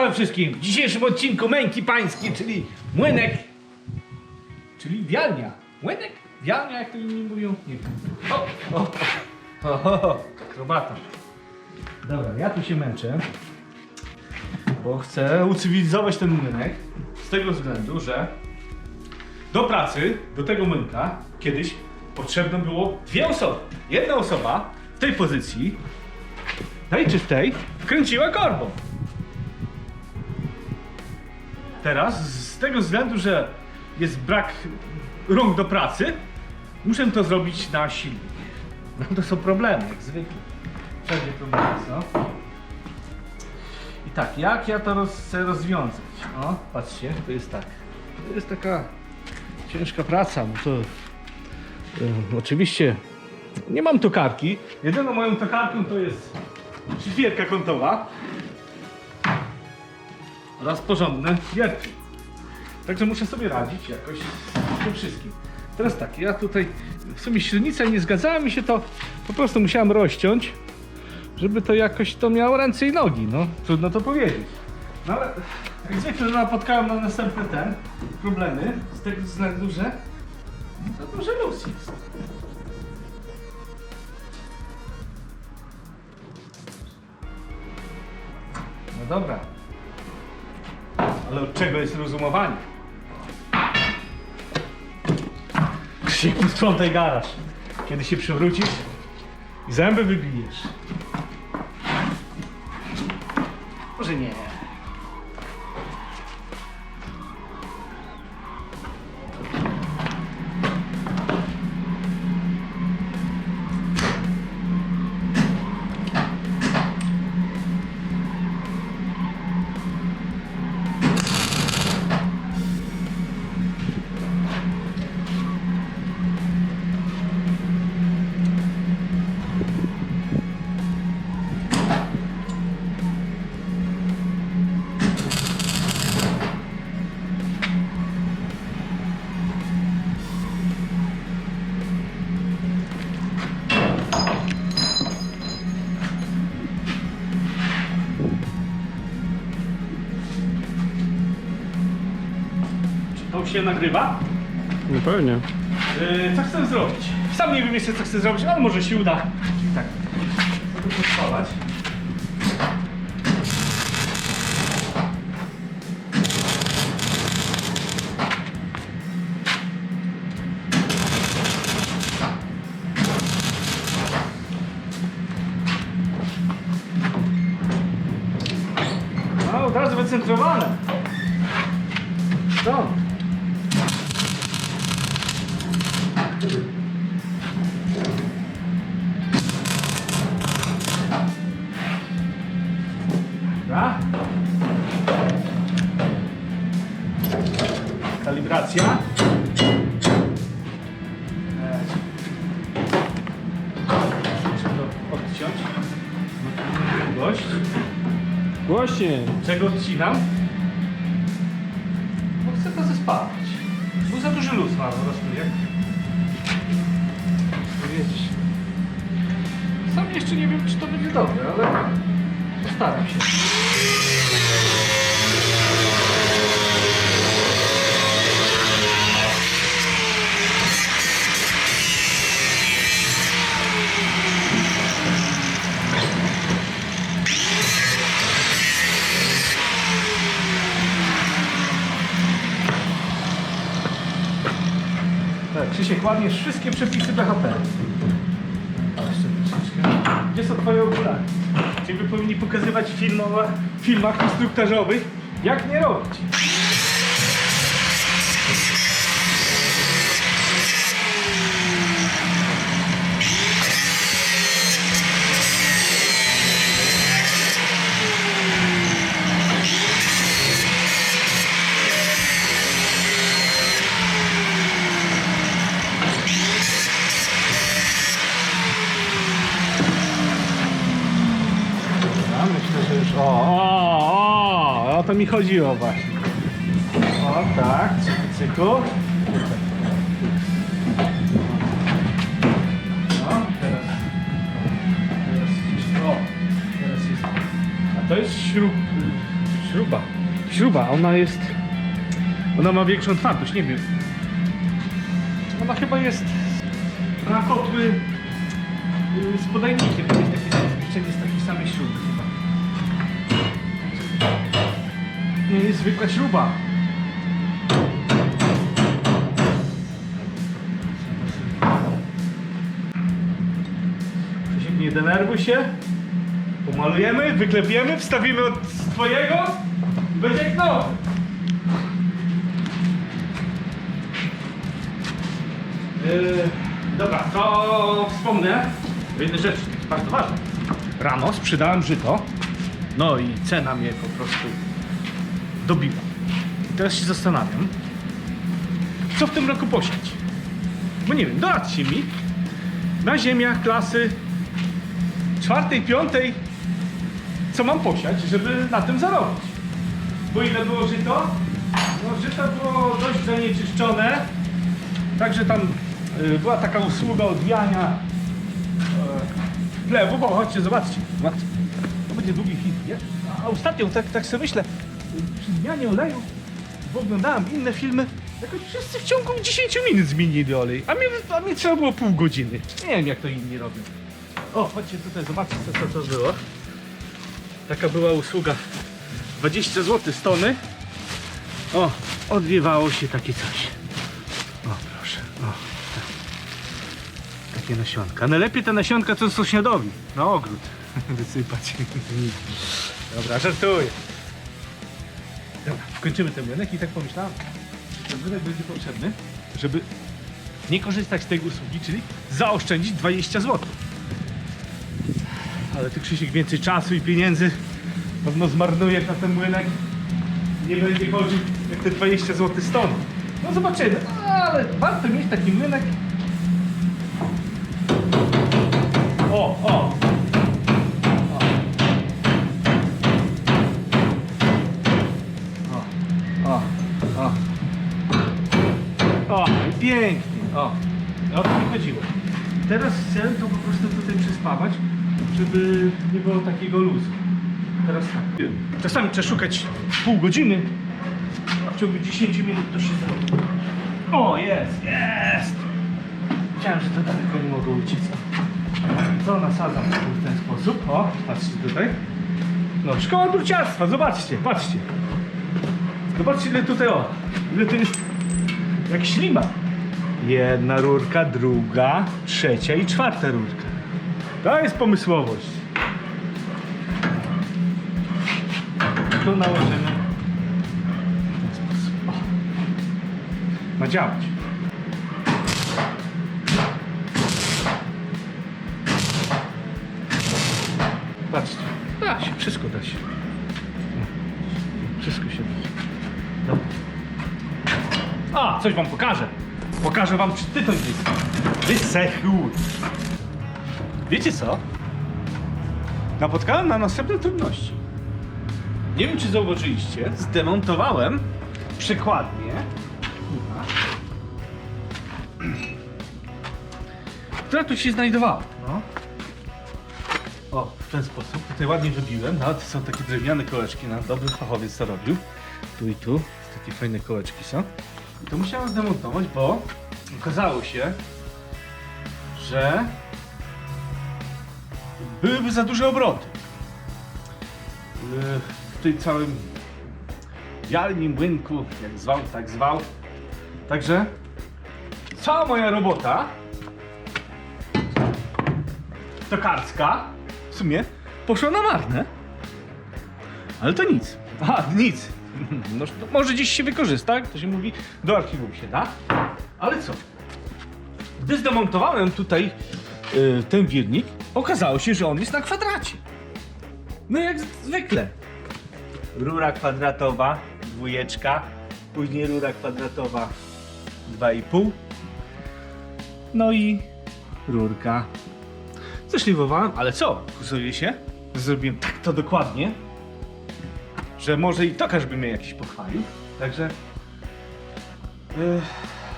We wszystkim w dzisiejszym odcinku Męki Pański, czyli młynek, czyli wialnia. Młynek? Wialnia, jak to inni mówią? Nie wiem. O, o, akrobata. Dobra, ja tu się męczę, bo chcę ucywilizować ten młynek z tego względu, że do pracy, do tego młynka kiedyś potrzebne było dwie osoby. Jedna osoba w tej pozycji, tej czy w tej, kręciła korbą. Teraz z tego względu, że jest brak rąk do pracy, muszę to zrobić na silnik. No to są problemy, jak zwykle. Wszędzie problemy są. I tak, jak ja to roz, chcę rozwiązać? O, patrzcie, to jest tak. To jest taka ciężka praca, bo to e, oczywiście nie mam tokarki. Jedyną moją tokarką to jest szlifierka kątowa oraz porządne wiertki. Także muszę sobie radzić jakoś z tym wszystkim. Teraz tak, ja tutaj w sumie średnica nie zgadzała mi się to, po prostu musiałem rozciąć, żeby to jakoś to miało ręce i nogi, no trudno to powiedzieć. No ale jak zwykle napotkałem na następny ten problemy z tego względu, że to duży luz jest. No dobra. Ale od czego jest rozumowanie? Krzyk, sprzątaj garaż. Kiedy się przywrócisz i zęby wybijesz. Może nie. Się nagrywa? No pewnie. Yy, co chcę zrobić? Sam nie wiem jeszcze co chcę zrobić, ale może się uda. Czyli tak, mogę podpalać. No, od razu wycentrowane. Stąd. E, Muszę to odciąć. Długość. Właśnie. Czego odcinam? Bo chcę to zespałać. Był za duży luz ma po prostu, jak. Sam jeszcze nie wiem, czy to będzie dobre, ale postaram się. Krzysiek, łamiesz wszystkie przepisy troszeczkę. Gdzie są twoje okulary? Ciebie powinni pokazywać w filmach instruktażowych, jak nie robić. Chodziło właśnie. O, tak, cyku, cyku. No, teraz. Teraz gdzieś. O, teraz jest. A to jest śrub. Śruba. Śruba, ona jest... Ona ma większą twardość, nie wiem. Ona chyba jest na kotły y, z podajnikiem. To jest takie z takiej samej śruby jest zwykła śruba. Krzysiek, nie denerwuj się. Pomalujemy, wyklepiemy, wstawimy od twojego i będzie jak nowy. Yy, dobra, to wspomnę o jednej rzeczy, bardzo ważne. Rano sprzedałem żyto, no i cena mnie po prostu dobiła. I teraz się zastanawiam, co w tym roku posiać. Bo nie wiem, doradźcie mi na ziemiach klasy czwartej, piątej, co mam posiać, żeby na tym zarobić. Bo ile było żyto? No żyto było dość zanieczyszczone, także tam y, była taka usługa odwijania y, plewu, bo chodźcie, zobaczcie, zobaczcie. To będzie długi film, nie? A ostatnio tak, tak sobie myślę, zmianie oleju, bo oglądałem inne filmy, jakoś wszyscy w ciągu 10 minut zmienili olej, a mi, a mi trzeba było pół godziny. Nie wiem jak to inni robią. O, chodźcie tutaj, zobaczcie co, co to było. Taka była usługa. 20 zł z tony. O, odwiewało się takie coś. O, proszę. O, tak. Takie nasionka. Najlepiej te nasionka to sąsiadowi. Na ogród. Wysypać. Dobra, żartuję. Kończymy ten młynek i tak pomyślałem, że ten młynek będzie potrzebny, żeby nie korzystać z tej usługi, czyli zaoszczędzić 20 zł. Ale ty Krzysiek więcej czasu i pieniędzy pewno zmarnujesz na ten młynek. Nie będzie chodził jak te 20 zł stąd. No zobaczymy, ale warto mieć taki młynek. O. O, O, o to mi chodziło. Teraz chcę to po prostu tutaj przyspawać, żeby nie było takiego luzu. Teraz tak. Czasami trzeba szukać pół godziny, a w ciągu 10 minut to się zrobi. O, jest, jest! Chciałem, że to daleko nie mogło uciec. To nasadzam w ten sposób. O, patrzcie tutaj. No, szkoła druciarstwa, zobaczcie, patrzcie. Zobaczcie ile tutaj, o, ile to jest jak ślima. Jedna rurka, druga, trzecia i czwarta rurka. To jest pomysłowość. Tu nałożymy. Ma działać. Patrzcie. Da się, wszystko da się. Wszystko się da. A, coś wam pokażę. Pokażę wam, czy tytoń jest wysechł. Wiecie co? Napotkałem na następne trudności. Nie wiem, czy zauważyliście, zdemontowałem przekładnię, która tu się znajdowała. No. O, w ten sposób. Tutaj ładnie wybiłem. No, to są takie drewniane kołeczki. No, dobry fachowiec to robił. Tu i tu. Takie fajne kołeczki są. I to musiałem zdemontować, bo okazało się, że byłyby za duże obroty. Yy, W tej całym wialni, młynku, jak zwał, tak zwał. Także cała moja robota tokarska w sumie poszła na marne. Ale to nic. Aha, nic. No, to może gdzieś się wykorzysta, to się mówi, do archiwum się da. Ale co? Gdy zdemontowałem tutaj y, ten wirnik, okazało się, że on jest na kwadracie. No jak zwykle. Rura kwadratowa, dwójeczka, później rura kwadratowa 2,5. No i rurka. Zeszliwowałem, ale co? Kusuje się? Zrobiłem tak to dokładnie, że może i tokarz by mnie jakiś pochwalił. Także yy,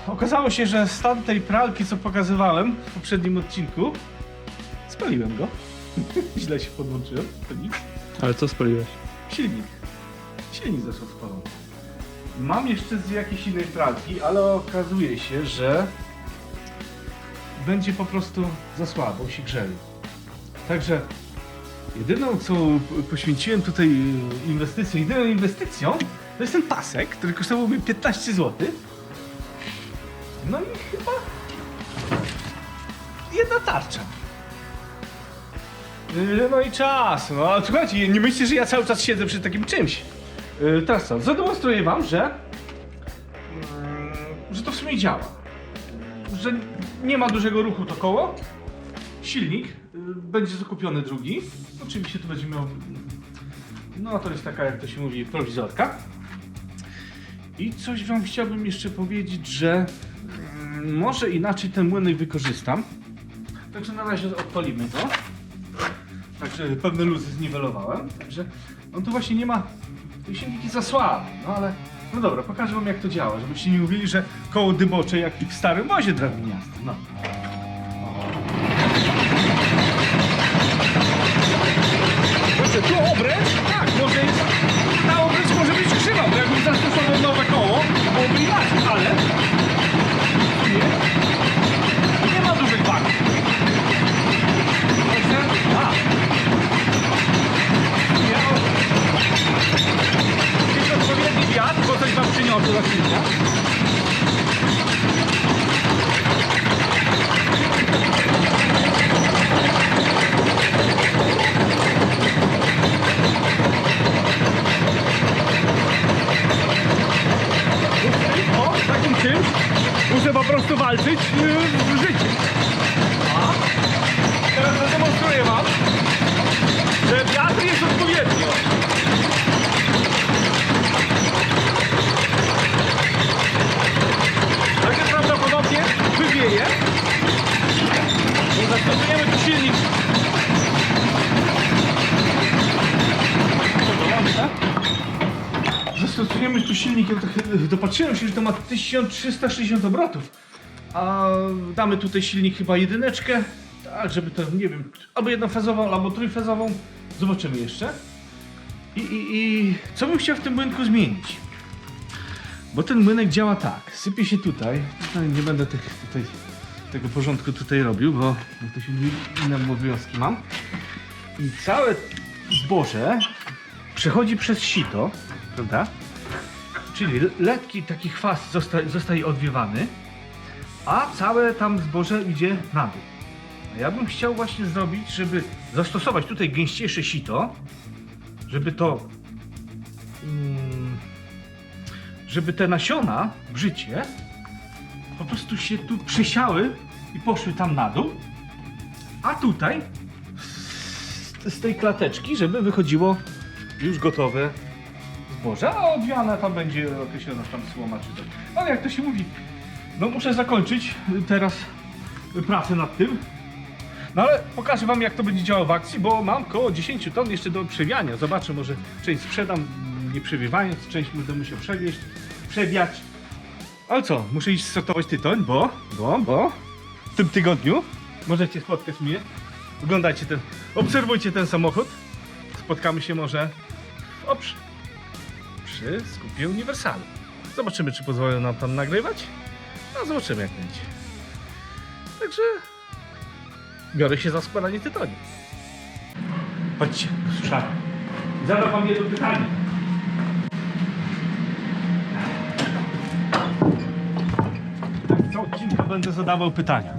okazało się, że stan tej pralki, co pokazywałem w poprzednim odcinku, spaliłem go. Źle się podłączyłem, to nic. Ale co spaliłeś? Silnik. silnik zeszł z porządku. Mam jeszcze z jakiejś innej pralki, ale okazuje się, że będzie po prostu za słabo się grzeje. Także jedyną, co poświęciłem tutaj y, inwestycją, jedyną inwestycją, to jest ten pasek, który kosztował mi 15 zł. No i chyba jedna tarcza. Yy, No i czas. No ale słuchajcie, nie myślcie, że ja cały czas siedzę przy takim czymś. Yy, Teraz co? Zademonstruję wam, że, yy, że to w sumie działa. Że nie ma dużego ruchu to koło. Silnik będzie zakupiony drugi. Oczywiście tu będzie miał. No to jest taka, jak to się mówi, prowizorka. I coś wam chciałbym jeszcze powiedzieć, że mm, może inaczej ten młynek wykorzystam. Także na razie odpalimy to. Także pewne luzy zniwelowałem. Także on tu właśnie nie ma. Tu silniki za słabe, no ale. No dobra, pokażę wam jak to działa, żebyście nie mówili, że koło dybocze jak w starym wozie drabiniastym. No. Proszę, tu obręcz? Tak, może jest. Ta obręcz może być krzywa, bo jakbym zastosował nowe koło, to byłoby inaczej, ale. Nie. Nie ma dużych wag. Także. A. Miał. Jest odpowiedni wiatr, bo coś wam przyniosło za chwilkę. O, takim czymś muszę po prostu walczyć yy, w życiu. A teraz zademonstruję wam, że wiatr jest odpowiednio. Także prawdopodobnie wywieje. Bo zastosujemy tu silnik. Zastosujemy tu silnik, ja tak dopatrzyłem się, że to ma 1360 obrotów. A damy tutaj silnik chyba jedyneczkę, tak, żeby to, nie wiem, albo jednofazową, albo trójfazową. Zobaczymy jeszcze. I, i, I co bym chciał w tym młynku zmienić? Bo ten młynek działa tak, sypie się tutaj, tutaj nie będę tych, tutaj, tego porządku tutaj robił, bo to się inne obowiązki mam. I całe zboże przechodzi przez sito, prawda? Czyli lekki taki chwast zosta, zostaje odwiewany, a całe tam zboże idzie na dół. A ja bym chciał właśnie zrobić, żeby zastosować tutaj gęściejsze sito, żeby to mm, żeby te nasiona w życie po prostu się tu przesiały i poszły tam na dół, a tutaj z tej klateczki, żeby wychodziło już gotowe zboże, a odwiana tam będzie określona tam słoma czy coś. Ale jak to się mówi, no muszę zakończyć teraz pracę nad tym. No ale pokażę wam jak to będzie działało w akcji, bo mam koło 10 ton jeszcze do przewiania. Zobaczę, może część sprzedam nie przewiewając, część będę musiał przewieźć, przewiać. Ale co, muszę iść sortować tytoń, bo, bo, bo w tym tygodniu możecie spotkać mnie. Oglądajcie ten, obserwujcie ten samochód. Spotkamy się może przy, przy skupie. Zobaczymy, czy pozwolą nam tam nagrywać. No, zobaczymy, jak będzie. Także biorę się za składanie tytoni. Chodźcie. Zadam wam jedno pytanie. Tak, co odcinka będę zadawał pytania.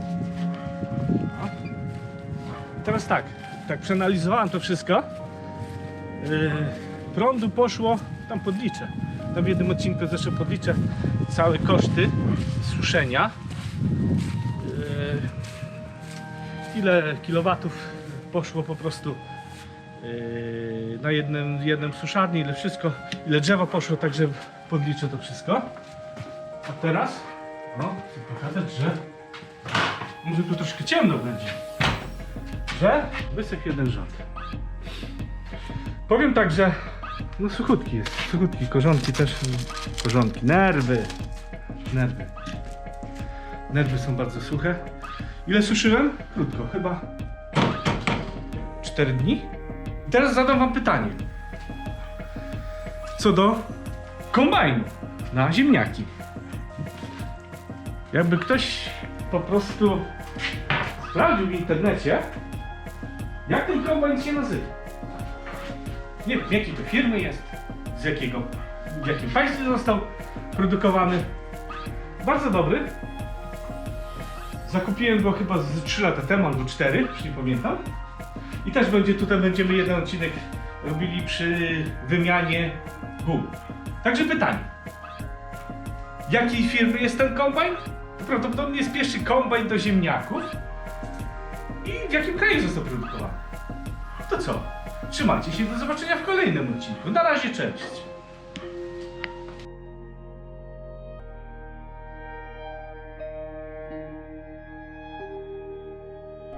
Teraz tak, tak przeanalizowałem to wszystko. Yy, prądu poszło, tam podliczę. Tam w jednym odcinku zresztą podliczę całe koszty suszenia. Yy, ile kilowatów poszło po prostu yy, na jednym, jednym suszarni, ile wszystko, ile drzewa poszło, także podliczę to wszystko. A teraz, no, chcę pokazać, że może tu troszkę ciemno będzie, że wysych jeden rząd. Powiem tak, że no suchutki jest, suchutki, korzonki też, korzonki, nerwy, nerwy. Nerwy są bardzo suche. Ile suszyłem? Krótko, chyba 4 dni. I teraz zadam wam pytanie. co do kombajnu na ziemniaki. Jakby ktoś po prostu sprawdził w internecie, jak ten kombajn się nazywa. Nie wiem, jakiej to firmy jest, z jakiego, w jakim państwie został produkowany. Bardzo dobry. Zakupiłem go chyba z 3 lata temu albo 4, już nie pamiętam. I też będzie tutaj będziemy jeden odcinek robili przy wymianie gum. Także pytanie. Jakiej firmy jest ten kombajn? To prawdopodobnie jest pierwszy kombajn do ziemniaków. I w jakim kraju został produkowany? To co? Trzymajcie się, do zobaczenia w kolejnym odcinku. Na razie, cześć.